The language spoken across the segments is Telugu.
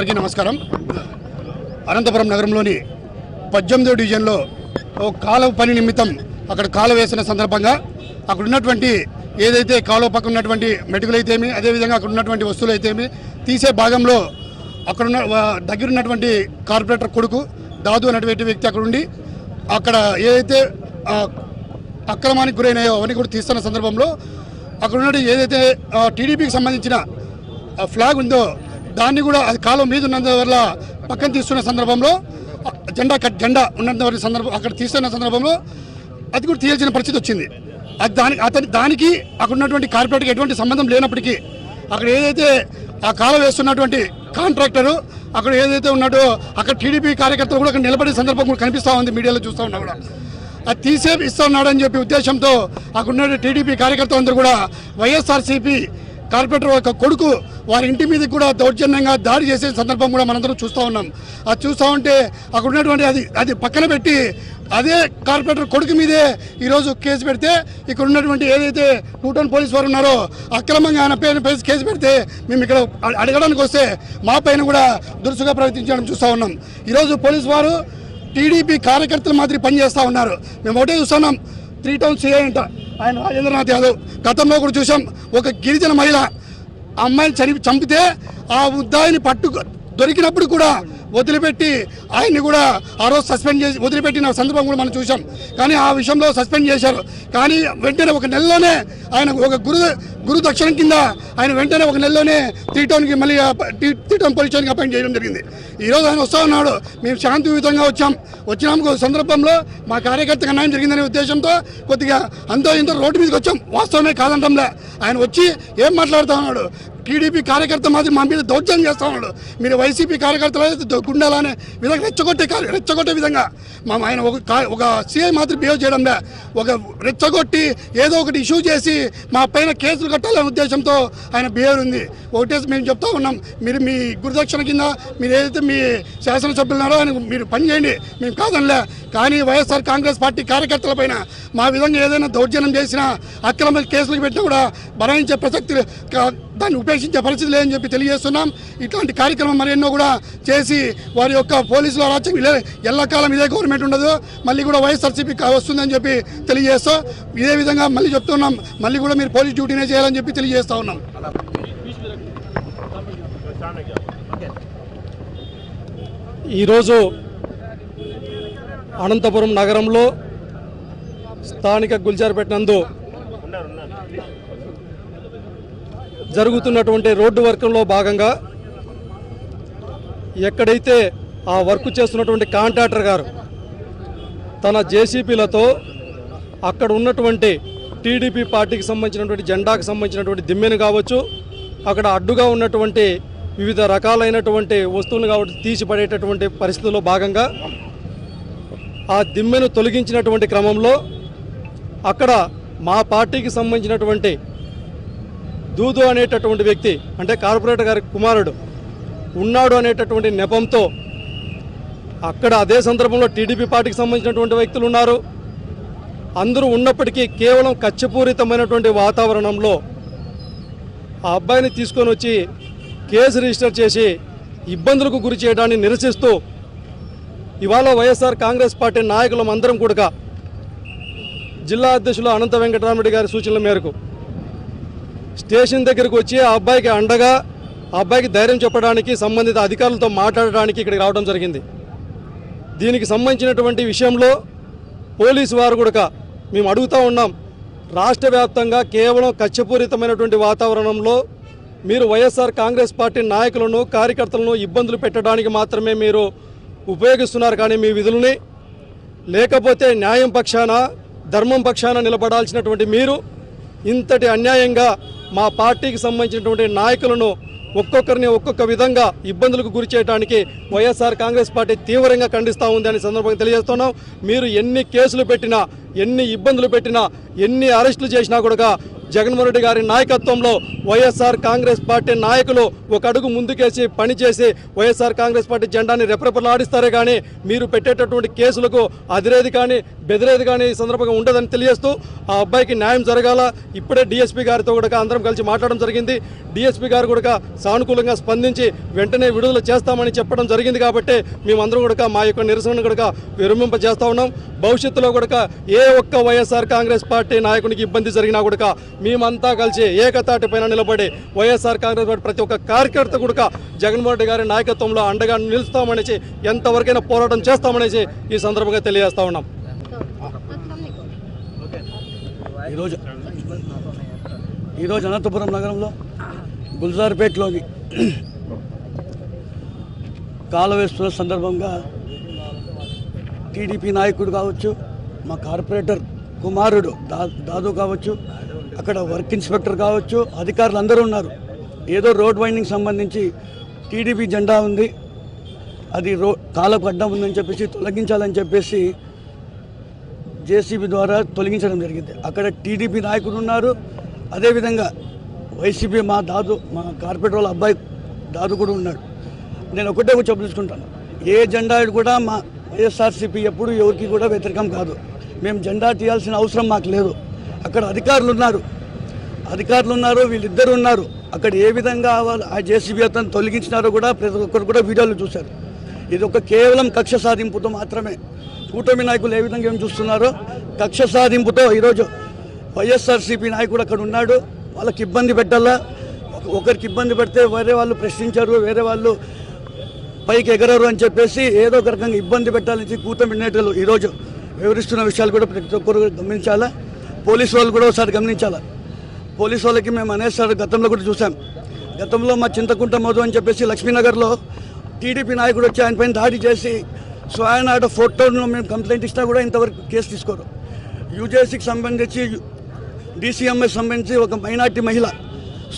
అందరికీ నమస్కారం. అనంతపురం నగరంలోని పద్దెనిమిదో డివిజన్లో ఓ కాలువ పని నిమిత్తం అక్కడ కాలువ వేసిన సందర్భంగా అక్కడ ఉన్నటువంటి ఏదైతే కాలువ పక్కన ఉన్నటువంటి మెటుకులు అయితేమి అదేవిధంగా అక్కడ ఉన్నటువంటి వస్తువులు అయితేమి తీసే భాగంలో అక్కడ ఉన్న దగ్గర ఉన్నటువంటి కార్పొరేటర్ కొడుకు దాదు అనేటువంటి వ్యక్తి అక్కడ ఉండి అక్కడ ఏదైతే అక్రమానికి గురైనాయో అవన్నీ కూడా తీస్తున్న సందర్భంలో అక్కడ ఉన్నటువంటి ఏదైతే టీడీపీకి సంబంధించిన ఫ్లాగ్ ఉందో దాన్ని కూడా అది కాలం మీద ఉన్నందువల్ల పక్కన తీస్తున్న సందర్భంలో జెండా కట్ జెండా ఉన్నంత సందర్భం అక్కడ తీస్తున్న సందర్భంలో అది కూడా తీయాల్సిన పరిస్థితి వచ్చింది. అది దాని అతని దానికి అక్కడ ఉన్నటువంటి కార్పొరేట్కి ఎటువంటి సంబంధం లేనప్పటికీ అక్కడ ఏదైతే ఆ కాలం వేస్తున్నటువంటి కాంట్రాక్టరు అక్కడ ఏదైతే ఉన్నాడో అక్కడ టీడీపీ కార్యకర్తలు కూడా అక్కడ నిలబడే సందర్భం కూడా కనిపిస్తూ ఉంది మీడియాలో చూస్తూ ఉన్నా కూడా. అది తీసే ఇస్తున్నాడని చెప్పి ఉద్దేశంతో అక్కడ ఉన్న టీడీపీ కార్యకర్తలందరూ కూడా వైఎస్ఆర్సీపీ కార్పొరేటర్ యొక్క కొడుకు వారి ఇంటి మీద కూడా దౌర్జన్యంగా దాడి చేసే సందర్భం కూడా మనందరం చూస్తూ ఉన్నాం. అది చూస్తూ ఉంటే అక్కడ ఉన్నటువంటి అది అది పక్కన పెట్టి అదే కార్పొరేటర్ కొడుకు మీదే ఈరోజు కేసు పెడితే ఇక్కడ ఉన్నటువంటి ఏదైతే టూటౌన్ పోలీస్ వారు ఉన్నారో అక్రమంగా ఆయన పేరు పై- కేసు పెడితే మేము ఇక్కడ అడగడానికి వస్తే మా పైన కూడా దురుసుగా ప్రవర్తించడం చూస్తూ ఉన్నాం. ఈరోజు పోలీస్ వారు టీడీపీ కార్యకర్తల మాదిరి పనిచేస్తూ ఉన్నారు. మేము ఒకటే చూస్తున్నాం త్రీ టౌన్ సిఐ ఆయన రాజేంద్రనాథ్ యాదవ్. గతంలో కూడా చూసాం ఒక గిరిజన మహిళ అమ్మాయిని చని చంపితే ఆ ముద్దాయిని పట్టు దొరికినప్పుడు కూడా వదిలిపెట్టి ఆయన్ని కూడా ఆ రోజు సస్పెండ్ చేసి వదిలిపెట్టిన సందర్భం కూడా మనం చూసాం కానీ ఆ విషయంలో సస్పెండ్ చేశారు. కానీ వెంటనే ఒక నెలలోనే ఆయన ఒక గురు గురు దక్షిణం కింద ఆయన వెంటనే ఒక నెలలోనే త్రీ టౌన్కి మళ్ళీ త్రీ ప- టౌన్ పోలీస్ స్టేషన్కి అపాయింట్ చేయడం జరిగింది. ఈరోజు ఆయన వస్తూ ఉన్నాడు. మేము శాంతియుతంగా వచ్చాం. వచ్చినాము సందర్భంలో మా కార్యకర్తకు అన్యాయం జరిగిందనే ఉద్దేశంతో కొద్దిగా అంతో ఇంతో రోడ్డు మీదకి వచ్చాం. వాస్తవమే కాదంటంలే. ఆయన వచ్చి ఏం మాట్లాడుతూ ఉన్నాడు? టీడీపీ కార్యకర్త మాదిరి మా మీద దౌర్జన్యం చేస్తా ఉన్నాడు. మీరు వైసీపీ కార్యకర్తలు గుండాలనే విధంగా రెచ్చగొట్టే కార్య- రెచ్చగొట్టే విధంగా. మా ఆయన ఒక ఒక సీఐ మాత్రం బిహేవ్ చేయడంలే ఒక రెచ్చగొట్టి ఏదో ఒకటి ఇష్యూ చేసి మా పైన కేసులు కట్టాలనే ఉద్దేశంతో ఆయన బిహేవియర్ ఉంది. ఒకటేసి మేము చెప్తా ఉన్నాం. మీరు మీ గురుదక్షిణ కింద మీరు ఏదైతే మీ శాసనసభ్యులున్నారో ఆయన మీరు పని చేయండి. మేము కాదనిలే. కానీ వైఎస్ఆర్ కాంగ్రెస్ పార్టీ కార్యకర్తల పైన మా విధంగా ఏదైనా దౌర్జన్యం చేసినా అక్రమ కేసులకు పెట్టినా కూడా భరాయించే ప్రసక్తి కా- ఉపయోగించి ఉపేక్షించే పరిస్థితి లేదని చెప్పి తెలియజేస్తున్నాం. ఇట్లాంటి కార్యక్రమం మరెన్నో కూడా చేసి వారి యొక్క పోలీసులు అరాచకం ఎల్లకాలం ఇదే గవర్నమెంట్ ఉండదు. మళ్ళీ కూడా వైఎస్ఆర్సీపీ వస్తుందని చెప్పి తెలియజేస్తూ ఇదే విధంగా మళ్ళీ చెప్తున్నాం. మళ్ళీ కూడా మీరు పోలీస్ డ్యూటీనే చేయాలని చెప్పి తెలియజేస్తా ఉన్నాం. ఈరోజు అనంతపురం నగరంలో స్థానిక గుల్జార్పేట నందు జరుగుతున్నటువంటి రోడ్డు వర్క్లో భాగంగా ఎక్కడైతే ఆ వర్క్ చేస్తున్నటువంటి కాంట్రాక్టర్ గారు తన జేసీపీలతో అక్కడ ఉన్నటువంటి టీడీపీ పార్టీకి సంబంధించినటువంటి జెండాకు సంబంధించినటువంటి దిమ్మెను కావచ్చు అక్కడ అడ్డుగా ఉన్నటువంటి వివిధ రకాలైనటువంటి వస్తువులు కాబట్టి తీసిపడేటటువంటి పరిస్థితుల్లో భాగంగా ఆ దిమ్మెను తొలగించినటువంటి క్రమంలో అక్కడ మా పార్టీకి సంబంధించినటువంటి దూదు అనేటటువంటి వ్యక్తి అంటే కార్పొరేటర్ గారి కుమారుడు ఉన్నాడు అనేటటువంటి నెపంతో అక్కడ అదే సందర్భంలో టీడీపీ పార్టీకి సంబంధించినటువంటి వ్యక్తులు ఉన్నారు. అందరూ ఉన్నప్పటికీ కేవలం కచ్చపూరితమైనటువంటి వాతావరణంలో ఆ అబ్బాయిని తీసుకొని వచ్చి కేసు రిజిస్టర్ చేసి ఇబ్బందులకు గురి చేయడాన్ని నిరసిస్తూ ఇవాళ వైఎస్ఆర్ కాంగ్రెస్ పార్టీ నాయకులం అందరం కూడా జిల్లా అధ్యక్షులు అనంత వెంకటరామరెడ్డి గారి సూచనల మేరకు స్టేషన్ దగ్గరికి వచ్చి ఆ అబ్బాయికి అండగా ఆ అబ్బాయికి ధైర్యం చెప్పడానికి సంబంధిత అధికారులతో మాట్లాడడానికి ఇక్కడికి రావడం జరిగింది. దీనికి సంబంధించినటువంటి విషయంలో పోలీసు వారు కూడా మేము అడుగుతూ ఉన్నాం. రాష్ట్ర వ్యాప్తంగా కేవలం కచ్చపూరితమైనటువంటి వాతావరణంలో మీరు వైఎస్ఆర్ కాంగ్రెస్ పార్టీ నాయకులను కార్యకర్తలను ఇబ్బందులు పెట్టడానికి మాత్రమే మీరు ఉపయోగిస్తున్నారు కానీ మీ విధులని. లేకపోతే న్యాయం పక్షాన ధర్మం పక్షాన నిలబడాల్సినటువంటి మీరు ఇంతటి అన్యాయంగా మా పార్టీకి సంబంధించినటువంటి నాయకులను ఒక్కొక్కరిని ఒక్కొక్క విధంగా ఇబ్బందులకు గురి చేయడానికి వైఎస్ఆర్ కాంగ్రెస్ పార్టీ తీవ్రంగా ఖండిస్తూ ఉంది అనే సందర్భంగా తెలియజేస్తున్నాం. మీరు ఎన్ని కేసులు పెట్టినా ఎన్ని ఇబ్బందులు పెట్టినా ఎన్ని అరెస్టులు చేసినా కూడా జగన్మోహన్ రెడ్డి గారి నాయకత్వంలో వైఎస్ఆర్ కాంగ్రెస్ పార్టీ నాయకులు ఒక అడుగు ముందుకేసి పనిచేసి వైఎస్ఆర్ కాంగ్రెస్ పార్టీ జెండాని రెపరెపలాడిస్తారే కానీ మీరు పెట్టేటటువంటి కేసులకు అదిరేది కానీ బెదిరేది కానీ ఈ సందర్భంగా ఉండదని తెలియజేస్తూ ఆ అబ్బాయికి న్యాయం జరగాల. ఇప్పుడే డిఎస్పీ గారితో కూడా అందరం కలిసి మాట్లాడడం జరిగింది. డిఎస్పీ గారు కూడా సానుకూలంగా స్పందించి వెంటనే విడుదల చేస్తామని చెప్పడం జరిగింది కాబట్టి మేమందరం కూడా మా యొక్క నిరసనను కూడా విరమింప చేస్తా ఉన్నాం. భవిష్యత్తులో కూడా ఏ ఒక్క వైఎస్ఆర్ కాంగ్రెస్ పార్టీ నాయకునికి ఇబ్బంది జరిగినా కూడా మేమంతా కలిసి ఏకతాటి పైన నిలబడి వైఎస్ఆర్ కాంగ్రెస్ పార్టీ ప్రతి ఒక్క కార్యకర్త కూడా జగన్మోహన్ రెడ్డి గారి నాయకత్వంలో అండగా నిలుస్తామనేసి ఎంతవరకైనా పోరాటం చేస్తామనేసి ఈ సందర్భంగా తెలియజేస్తా ఉన్నాం. ఈరోజు ఈరోజు అనంతపురం నగరంలో గుల్జార్పేటలోని కాల వేస్తున్న సందర్భంగా టీడీపీ నాయకుడు కావచ్చు మా కార్పొరేటర్ కుమారుడు దా దాదు కావచ్చు అక్కడ వర్క్ ఇన్స్పెక్టర్ కావచ్చు అధికారులు అందరూ ఉన్నారు. ఏదో రోడ్ వైండింగ్ సంబంధించి టీడీపీ జెండా ఉంది. అది రో కాలకు అడ్డం ఉందని చెప్పేసి తొలగించాలని చెప్పేసి జేసీబీ ద్వారా తొలగించడం జరిగింది. అక్కడ టీడీపీ నాయకుడు ఉన్నారు. అదేవిధంగా వైసీపీ మా దాదు మా కార్పొరేట్ వాళ్ళ అబ్బాయి దాదు కూడా ఉన్నాడు. నేను ఒకటే చెప్పదలుచుకుంటాను. ఏ జెండా కూడా మా వైఎస్ఆర్సీపీ ఎప్పుడు ఎవరికి కూడా వ్యతిరేకం కాదు. మేము జెండా తీయాల్సిన అవసరం మాకు లేదు. అక్కడ అధికారులు ఉన్నారు అధికారులు ఉన్నారు వీళ్ళిద్దరు ఉన్నారు అక్కడ ఏ విధంగా ఆ జేసీబీ అతను తొలగించినారో కూడా ప్రతి ఒక్కరు కూడా వీడియోలు చూశారు. ఇది ఒక కేవలం కక్ష సాధింపుతో మాత్రమే. కూటమి నాయకులు ఏ విధంగా ఏం చూస్తున్నారో కక్ష సాధింపుతో ఈరోజు వైఎస్ఆర్సీపీ నాయకుడు అక్కడ ఉన్నాడు. వాళ్ళకి ఇబ్బంది పెట్టాలా? ఒకరికి ఇబ్బంది పెడితే వేరే వాళ్ళు ప్రశ్నించారు వేరే వాళ్ళు పైకి ఎగరరు అని చెప్పేసి ఏదో ఒక రకంగా ఇబ్బంది పెట్టాలని కూటమి నేతలు ఈరోజు వివరిస్తున్న విషయాలు కూడా ప్రతి ఒక్కరు గమనించాలా? పోలీసు వాళ్ళు కూడా ఒకసారి గమనించాలా? పోలీసు వాళ్ళకి మేము అనేసారి గతంలో కూడా చూసాం గతంలో మా చింతకుంట మధు అని చెప్పేసి లక్ష్మీనగర్లో టీడీపీ నాయకుడు వచ్చి ఆయన పైన దాడి చేసి సో ఆయన ఆడ ఫోటోను మేము కంప్లైంట్ ఇచ్చినా కూడా ఇంతవరకు కేసు తీసుకోరు. యూజేసీకి సంబంధించి డీసీఎంఎస్ సంబంధించి ఒక మైనార్టీ మహిళ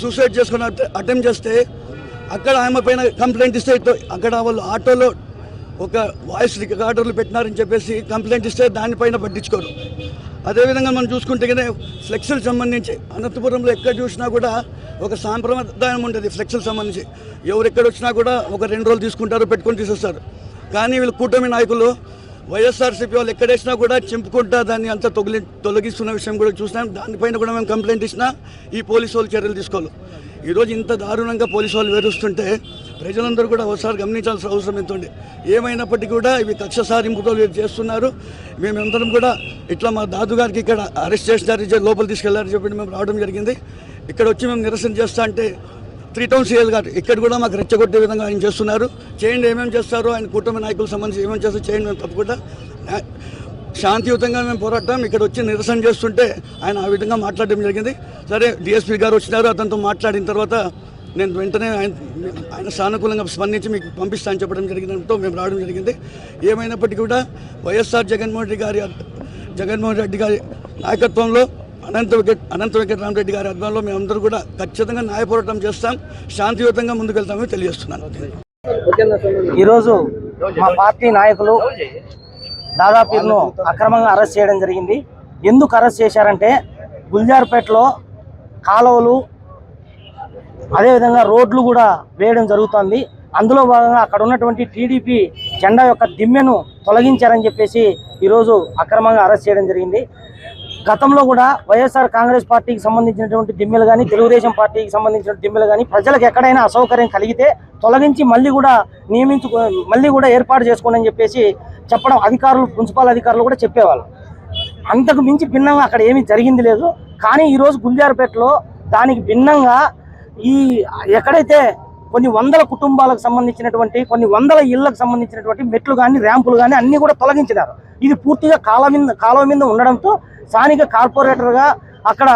సూసైడ్ చేసుకుని అటెంప్ట్ చేస్తే అక్కడ ఆమె పైన కంప్లైంట్ ఇస్తే అక్కడ వాళ్ళు ఆటోలో ఒక వాయిస్ రికార్డర్లు పెట్టినారని చెప్పేసి కంప్లైంట్ ఇస్తే దానిపైన పట్టించుకోరు. అదేవిధంగా మనం చూసుకుంటే కనుక ఫ్లెక్స్లకు సంబంధించి అనంతపురంలో ఎక్కడ చూసినా కూడా ఒక సాంప్రదాయం ఉంటుంది ఫ్లెక్స్లకు సంబంధించి. ఎవరు ఎక్కడ వచ్చినా కూడా ఒక రెండు రోజులు తీసుకుంటారు పెట్టుకొని తీసేస్తారు. కానీ వీళ్ళు కూటమి నాయకులు వైఎస్ఆర్సీపీ వాళ్ళు ఎక్కడేసినా కూడా చింపుకుంటా దాన్ని అంతా తొలగి తొలగిస్తున్న విషయం కూడా చూసినాం. దానిపైన కూడా మేము కంప్లైంట్ ఇచ్చినా ఈ పోలీసు వాళ్ళు చర్యలు తీసుకోవాలి. ఈరోజు ఇంత దారుణంగా పోలీసు వాళ్ళు వేరుస్తుంటే ప్రజలందరూ కూడా ఒకసారి గమనించాల్సిన అవసరం ఎంత ఉంది ఏమైనప్పటికీ కూడా ఇవి కక్ష సాధింపుతో చేస్తున్నారు. మేమందరం కూడా ఇట్లా మా దాదు గారికి ఇక్కడ అరెస్ట్ చేసినారు లోపల తీసుకెళ్ళారని చెప్పి మేము రావడం జరిగింది. ఇక్కడ వచ్చి మేము నిరసన చేస్తా అంటే త్రీ టౌన్ సీఎల్ గారు ఇక్కడ కూడా మాకు రెచ్చగొట్టే విధంగా ఆయన చేస్తున్నారు. చేయండి ఏమేమి చేస్తారో ఆయన కుటుంబ నాయకులకు సంబంధించి ఏమేమి చేస్తారో చేయండి మేము తప్పకుండా. శాంతియుతంగా మేము పోరాటం ఇక్కడ వచ్చి నిరసన చేస్తుంటే ఆయన ఆ విధంగా మాట్లాడడం జరిగింది. సరే డిఎస్పీ గారు వచ్చినారు అతనితో మాట్లాడిన తర్వాత నేను వెంటనే ఆయన ఆయన సానుకూలంగా స్పందించి మీకు పంపిస్తాను చెప్పడం జరిగినంతో మేము రావడం జరిగింది. ఏమైనప్పటికీ కూడా వైఎస్ఆర్ జగన్మోహన్ రెడ్డి గారి జగన్మోహన్ రెడ్డి గారి నాయకత్వంలో అనంత వెంకట్ అనంత వెంకటరామరెడ్డి గారి ఆధ్వర్యంలో మేమందరూ కూడా ఖచ్చితంగా న్యాయ పోరాటం చేస్తాం. శాంతియుతంగా ముందుకెళ్తామని తెలియజేస్తున్నాను. ఈరోజు మా పార్టీ నాయకులు దాదాపు అక్రమంగా అరెస్ట్ చేయడం జరిగింది. ఎందుకు అరెస్ట్ చేశారంటే గుల్జార్పేటలో కాలువలు అదేవిధంగా రోడ్లు కూడా వేయడం జరుగుతోంది. అందులో భాగంగా అక్కడ ఉన్నటువంటి టీడీపీ జెండా యొక్క దిమ్మెను తొలగించారని చెప్పేసి ఈరోజు అక్రమంగా అరెస్ట్ చేయడం జరిగింది. గతంలో కూడా వైఎస్ఆర్ కాంగ్రెస్ పార్టీకి సంబంధించినటువంటి దిమ్మెలు కానీ తెలుగుదేశం పార్టీకి సంబంధించిన దిమ్మెలు కానీ ప్రజలకు ఎక్కడైనా అసౌకర్యం కలిగితే తొలగించి మళ్ళీ కూడా నియమించు మళ్ళీ కూడా ఏర్పాటు చేసుకోండి అని చెప్పేసి చెప్పడం అధికారులు మున్సిపల్ అధికారులు కూడా చెప్పేవాళ్ళు. అంతకు మించి భిన్నంగా అక్కడ ఏమీ జరిగింది లేదు. కానీ ఈరోజు గుల్జార్పేటలో దానికి భిన్నంగా ఈ ఎక్కడైతే కొన్ని వందల కుటుంబాలకు సంబంధించినటువంటి కొన్ని వందల ఇళ్ళకు సంబంధించినటువంటి మెట్లు కానీ ర్యాంపులు కానీ అన్నీ కూడా తొలగించినారు. ఇది పూర్తిగా కాలం మీద కాలం మీద ఉండడంతో స్థానిక కార్పొరేటర్గా అక్కడ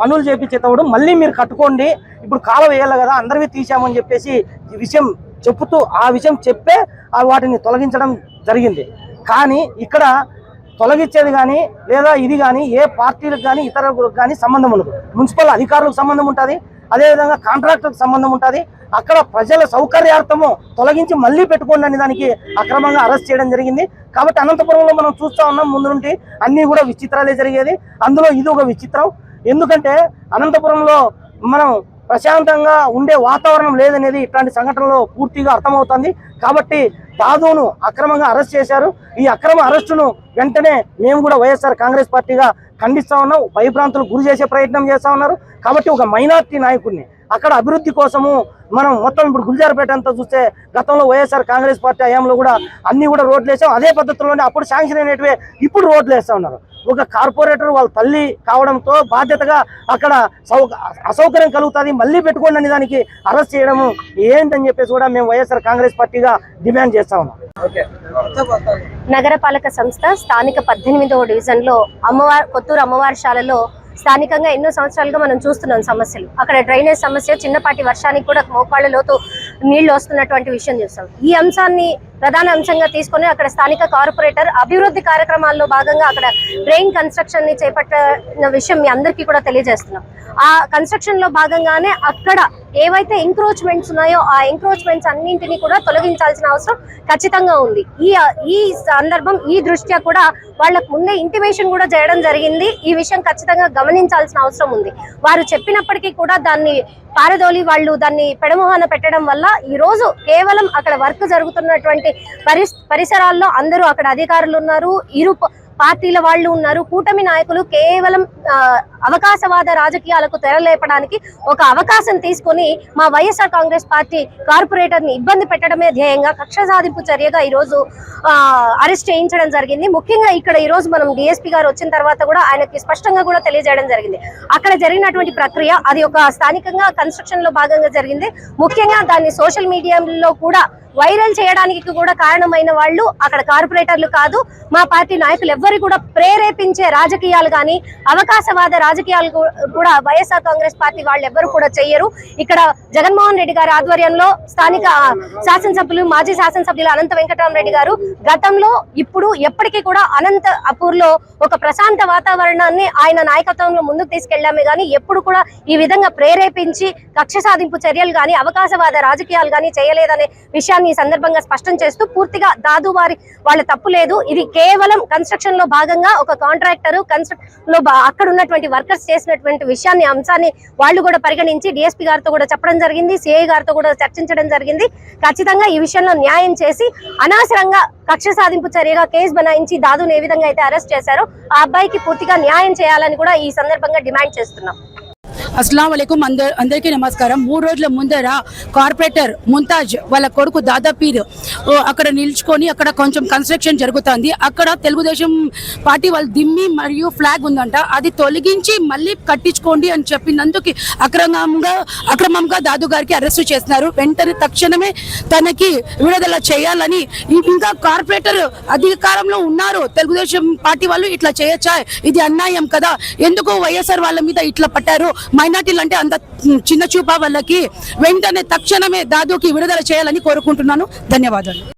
పనులు చేపించేటప్పుడు మళ్ళీ మీరు కట్టుకోండి ఇప్పుడు కాలం వేయాలి కదా అందరివి తీసామని చెప్పేసి ఈ విషయం చెప్పుతూ ఆ విషయం చెప్పే ఆ వాటిని తొలగించడం జరిగింది. కానీ ఇక్కడ తొలగించేది కానీ లేదా ఇది కానీ ఏ పార్టీలకు కానీ ఇతరులకు కానీ సంబంధం ఉండదు. మున్సిపల్ అధికారులకు సంబంధం ఉంటుంది అదేవిధంగా కాంట్రాక్టర్కి సంబంధం ఉంటుంది. అక్కడ ప్రజల సౌకర్యార్థము తొలగించి మళ్ళీ పెట్టుకోండి అనే దానికి అక్రమంగా అరెస్ట్ చేయడం జరిగింది. కాబట్టి అనంతపురంలో మనం చూస్తా ఉన్నాం ముందు నుండి అన్నీ కూడా విచిత్రాలే జరిగేది. అందులో ఇది ఒక విచిత్రం. ఎందుకంటే అనంతపురంలో మనం ప్రశాంతంగా ఉండే వాతావరణం లేదనేది ఇట్లాంటి సంఘటనలో పూర్తిగా అర్థమవుతుంది. కాబట్టి దాదును అక్రమంగా అరెస్ట్ చేశారు. ఈ అక్రమ అరెస్టును వెంటనే మేము కూడా వైఎస్ఆర్ కాంగ్రెస్ పార్టీగా ఖండిస్తా ఉన్నాం. భయభ్రాంతులు గురి చేసే ప్రయత్నం చేస్తా ఉన్నారు. కాబట్టి ఒక మైనార్టీ నాయకుడిని అక్కడ అభివృద్ధి కోసము మనం మొత్తం ఇప్పుడు గుల్జార్పేట అంతా చూస్తే గతంలో వైఎస్ఆర్ కాంగ్రెస్ పార్టీ హయాంలో కూడా అన్ని కూడా రోడ్లు వేసాం. అదే పద్ధతిలోనే అప్పుడు శాంక్షన్ అయినటివే ఇప్పుడు రోడ్లు వేస్తా ఉన్నారు. ఒక కార్పొరేటర్ వాళ్ళ తల్లి కావడంతో బాధ్యతగా అక్కడ సౌ అసౌకర్యం కలుగుతుంది. మళ్ళీ పెట్టుకోండి అనే దానికి అరెస్ట్ చేయడము ఏంటని చెప్పేసి కూడా మేము వైఎస్ఆర్ కాంగ్రెస్ పార్టీగా డిమాండ్ చేస్తా ఉన్నాం. నగరపాలక సంస్థ స్థానిక పద్దెనిమిదవ డివిజన్లో అమ్మవారి కొత్తూరు అమ్మవారి శాలలో స్థానికంగా ఎన్నో సంవత్సరాలుగా మనం చూస్తున్నాం సమస్యలు. అక్కడ డ్రైనేజ్ సమస్య చిన్నపాటి వర్షానికి కూడా మోకాళ్ళ లోతు నీళ్ళు వస్తున్నటువంటి విషయం చూస్తాం. ఈ అంశాన్ని ప్రధాన అంశంగా తీసుకొని అక్కడ స్థానిక కార్పొరేటర్ అభివృద్ధి కార్యక్రమాల్లో భాగంగా అక్కడ డ్రైన్ కన్స్ట్రక్షన్ని చేపట్టిన విషయం మీ అందరికీ కూడా తెలియజేస్తున్నాం. ఆ కన్స్ట్రక్షన్లో భాగంగానే అక్కడ ఏవైతే ఎంక్రోచ్మెంట్స్ ఉన్నాయో ఆ ఎంక్రోచ్మెంట్స్ అన్నింటినీ కూడా తొలగించాల్సిన అవసరం ఖచ్చితంగా ఉంది. ఈ ఈ సందర్భం ఈ దృష్ట్యా కూడా వాళ్ళకు ముందే ఇంటిమేషన్ కూడా చేయడం జరిగింది. ఈ విషయం ఖచ్చితంగా గమనించాల్సిన అవసరం ఉంది. వారు చెప్పినప్పటికీ కూడా దాన్ని పారదోలి వాళ్ళు దాన్ని పెడమోహన పెట్టడం వల్ల ఈ రోజు కేవలం అక్కడ వర్క్ జరుగుతున్నటువంటి పరిస్ పరిసరాల్లో అందరూ అక్కడ అధికారులు ఉన్నారు. ఇరు పార్టీల వాళ్ళు ఉన్నారు. కూటమి నాయకులు కేవలం అవకాశవాద రాజకీయాలకు తెరలేపడానికి ఒక అవకాశం తీసుకొని మా వైఎస్ఆర్ కాంగ్రెస్ పార్టీ కార్పొరేటర్ని ఇబ్బంది పెట్టడమే ధ్యేయంగా కక్ష సాధింపు చర్యగా ఈ రోజు అరెస్ట్ చేయించడం జరిగింది. ముఖ్యంగా ఇక్కడ ఈ రోజు మనం డిఎస్పీ గారు వచ్చిన తర్వాత కూడా ఆయనకి స్పష్టంగా కూడా తెలియజేయడం జరిగింది. అక్కడ జరిగినటువంటి ప్రక్రియ అది ఒక స్థానికంగా కన్స్ట్రక్షన్లో భాగంగా జరిగింది. ముఖ్యంగా దాన్ని సోషల్ మీడియాలో కూడా వైరల్ చేయడానికి కూడా కారణమైన వాళ్ళు అక్కడ కార్పొరేటర్లు కాదు మా పార్టీ నాయకులు ఎవ్వరు కూడా ప్రేరేపించే రాజకీయాలు కానీ అవకాశవాద రాజకీయాలు కూడా వైఎస్ఆర్ కాంగ్రెస్ పార్టీ వాళ్ళు ఎవ్వరు కూడా చెయ్యరు. ఇక్కడ జగన్మోహన్ రెడ్డి గారి ఆధ్వర్యంలో స్థానిక శాసనసభ్యులు మాజీ శాసనసభ్యులు అనంత వెంకటరామరెడ్డి గారు గతంలో ఇప్పుడు ఎప్పటికీ కూడా అనంత అపూర్లో ఒక ప్రశాంత వాతావరణాన్ని ఆయన నాయకత్వంలో ముందుకు తీసుకెళ్ళామే కానీ ఎప్పుడు కూడా ఈ విధంగా ప్రేరేపించి కక్ష సాధింపు చర్యలు కానీ అవకాశవాద రాజకీయాలు కానీ చేయలేదనే విషయాన్ని ఈ సందర్భంగా స్పష్టం చేస్తూ పూర్తిగా దాదు వారి వాళ్ళ తప్పు లేదు. ఇది కేవలం కన్స్ట్రక్షన్ లో భాగంగా ఒక కాంట్రాక్టర్ కన్స్ట్రక్షన్లో అక్కడ ఉన్నటువంటి వర్కర్స్ చేసినటువంటి విషయాన్ని అంశాన్ని వాళ్ళు కూడా పరిగణించి డిఎస్పీ గారితో కూడా చెప్పడం జరిగింది సిఐ గారితో కూడా చర్చించడం జరిగింది. ఖచ్చితంగా ఈ విషయంలో న్యాయం చేసి అనవసరంగా కక్ష సాధింపు చర్యగా కేసు బనాయించి దాదును ఏ విధంగా అయితే అరెస్ట్ చేశారో ఆ అబ్బాయికి పూర్తిగా న్యాయం చేయాలని కూడా ఈ సందర్భంగా డిమాండ్ చేస్తున్నాం. అస్సలం వలైకుం అందరికీ నమస్కారం. మూడు రోజుల ముందర కార్పొరేటర్ ముంతాజ్ వాళ్ళ కొడుకు దాదాపీర్ అక్కడ నిల్చుకొని అక్కడ కొంచెం కన్స్ట్రక్షన్ జరుగుతుంది. అక్కడ తెలుగుదేశం పార్టీ వాళ్ళ దిమ్మి మరియు ఫ్లాగ్ ఉందంట. అది తొలగించి మళ్ళీ కట్టించుకోండి అని చెప్పినందుకు అక్రమంగా అక్రమంగా దాదు గారికి అరెస్ట్ చేస్తున్నారు వెంటనే తక్షణమే తనకి విడుదల చేయాలని ఇంకా కార్పొరేటర్ అధికారంలో ఉన్నారు. తెలుగుదేశం పార్టీ వాళ్ళు ఇట్లా చేయొచ్చా? ఇది అన్యాయం కదా. ఎందుకు వైఎస్ఆర్ వాళ్ళ మీద ఇట్లా పట్టారు? మైనార్టీలు అంటే అంత చిన్న చూప వాళ్ళకి వెంటనే తక్షణమే దాదుకి విడుదల చేయాలని కోరుకుంటున్నాను. ధన్యవాదాలు.